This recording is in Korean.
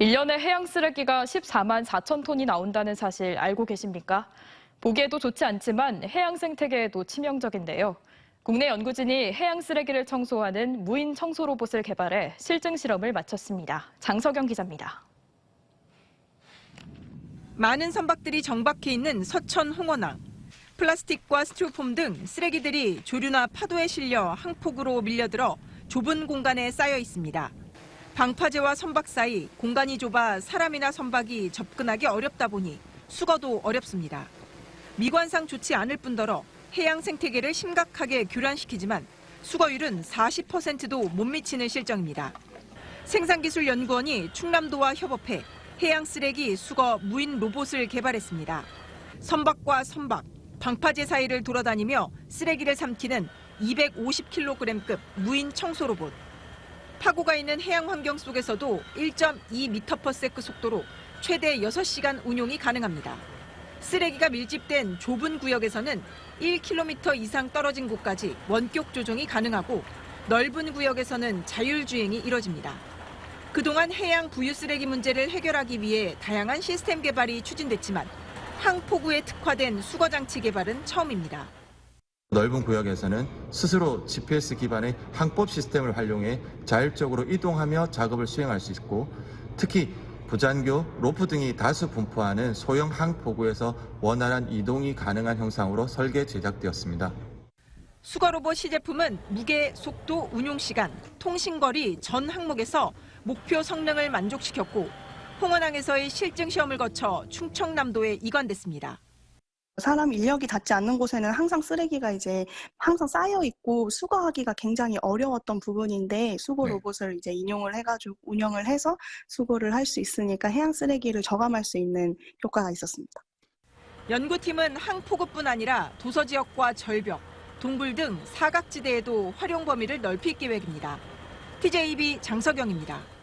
1년에 해양 쓰레기가 14만 4천 톤이 나온다는 사실 알고 계십니까? 보기에도 좋지 않지만 해양 생태계에도 치명적인데요. 국내 연구진이 해양 쓰레기를 청소하는 무인 청소 로봇을 개발해 실증 실험을 마쳤습니다. 장석영 기자입니다. 많은 선박들이 정박해 있는 서천 홍원항. 플라스틱과 스티로폼 등 쓰레기들이 조류나 파도에 실려 항폭으로 밀려들어 좁은 공간에 쌓여 있습니다. 방파제와 선박 사이 공간이 좁아 사람이나 선박이 접근하기 어렵다 보니 수거도 어렵습니다. 미관상 좋지 않을 뿐더러 해양 생태계를 심각하게 교란시키지만 수거율은 40%도 못 미치는 실정입니다. 생산기술연구원이 충남도와 협업해 해양 쓰레기 수거 무인 로봇을 개발했습니다. 선박과 선박, 방파제 사이를 돌아다니며 쓰레기를 삼키는 250kg급 무인 청소 로봇. 파고가 있는 해양 환경 속에서도 1.2m/s 속도로 최대 6시간 운용이 가능합니다. 쓰레기가 밀집된 좁은 구역에서는 1km 이상 떨어진 곳까지 원격 조종이 가능하고 넓은 구역에서는 자율주행이 이뤄집니다. 그동안 해양 부유 쓰레기 문제를 해결하기 위해 다양한 시스템 개발이 추진됐지만 항포구에 특화된 수거 장치 개발은 처음입니다. 넓은 구역에서는 스스로 GPS 기반의 항법 시스템을 활용해 자율적으로 이동하며 작업을 수행할 수 있고 특히 부잔교, 로프 등이 다수 분포하는 소형 항포구에서 원활한 이동이 가능한 형상으로 설계 제작되었습니다. 수거 로봇 시제품은 무게, 속도, 운용 시간, 통신 거리 전 항목에서 목표 성능을 만족시켰고 홍원항에서의 실증 시험을 거쳐 충청남도에 이관됐습니다. 사람 인력이 닿지 않는 곳에는 항상 쓰레기가 이제 항상 쌓여 있고 수거하기가 굉장히 어려웠던 부분인데 수거 네. 로봇을 이제 인용을 해가지고 운영을 해서 수거를 할 수 있으니까 해양 쓰레기를 저감할 수 있는 효과가 있었습니다. 연구팀은 항포구뿐 아니라 도서 지역과 절벽, 동굴 등 사각지대에도 활용 범위를 넓힐 계획입니다. TJB 장석영입니다.